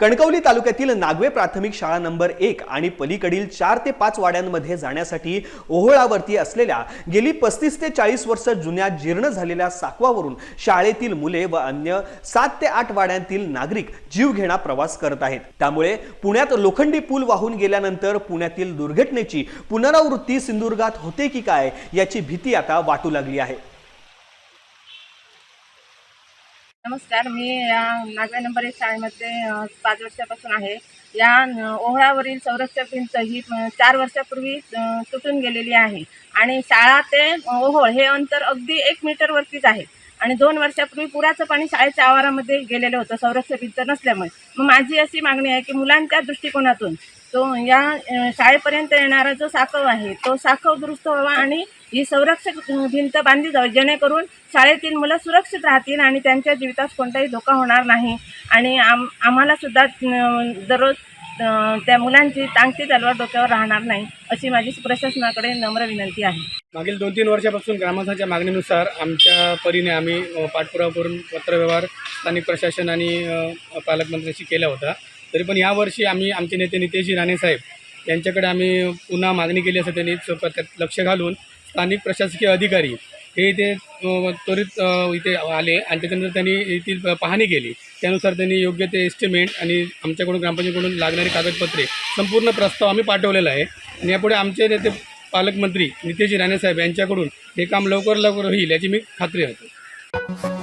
कणकवली तालुक्यातील नागवे प्राथमिक शाळा नंबर एक आणि पलीकडील चार ते पाच वाड्यांमध्ये जाण्यासाठी ओहोळावरती असलेल्या गेली पस्तीस ते चाळीस वर्ष जुन्या जीर्ण झालेल्या साकवावरून शाळेतील मुले व अन्य सात ते आठ वाड्यांतील नागरिक जीवघेणा प्रवास करत आहेत. त्यामुळे पुण्यात लोखंडी पूल वाहून गेल्यानंतर पुण्यातील दुर्घटनेची पुनरावृत्ती सिंधुदुर्गात होते की काय याची भीती आता वाटू लागली आहे. नमस्कार मी या नागवे नंबर एक शाळेमध्ये पाच वर्षापासून आहे. या ओहळावरील संरक्षक भिंत ही चार वर्षापूर्वी तुटून गेलेली आहे. आणि शाळा ते ओहोळ हे अंतर अगदी एक मीटरवरतीच आहे. आणि दोन वर्षापूर्वी पुराचं पाणी शाळेच्या आवारामध्ये गेलेलं होतं संरक्षक भिंत नसल्यामुळे. मग माझी अशी मागणी आहे की मुलांच्या दृष्टिकोनातून तो या शाळेपर्यंत येणारा जो साखव आहे तो साखव दुरुस्त व्हावा आणि ही संरक्षक भिंत बांधली जावी जेणेकरून शाळेतील मुलं सुरक्षित राहतील आणि त्यांच्या जीवितास कोणताही धोका होणार नाही. आणि आम आम्हालासुद्धा दररोज त्या मुलांची टांगती तलवार डोक्यावर राहणार नाही अशी माझी प्रशासनाकडे नम्र विनंती आहे. मागील दोन तीन वर्षापासून ग्रामस्थांच्या मागणीनुसार आमच्या परीने आम्ही पाठपुरावा करून पत्रव्यवहार स्थानिक प्रशासन आणि पालकमंत्र्यांशी केला होता. तरी पण यावर्षी आम्ही आमचे नेते नितेशजी राणेसाहेब यांच्याकडे आम्ही पुन्हा मागणी केली असं त्यांनी त्यात लक्ष घालून स्थानिक प्रशासकीय अधिकारी हे इथे त्वरित इथे आले आणि त्याच्यानंतर त्यांनी येथील पाहणी केली. त्यानुसार त्यांनी योग्य ते एस्टिमेट आणि आमच्याकडून ग्रामपंचायतीकडून लागणारी कागदपत्रे संपूर्ण प्रस्ताव आम्ही पाठवलेला आहे. आणि यापुढे आमचे नेते पालकमंत्री नितेश राणेसाहेब यांच्याकडून हे काम लवकर लवकर होईल याची मी खात्री आहे.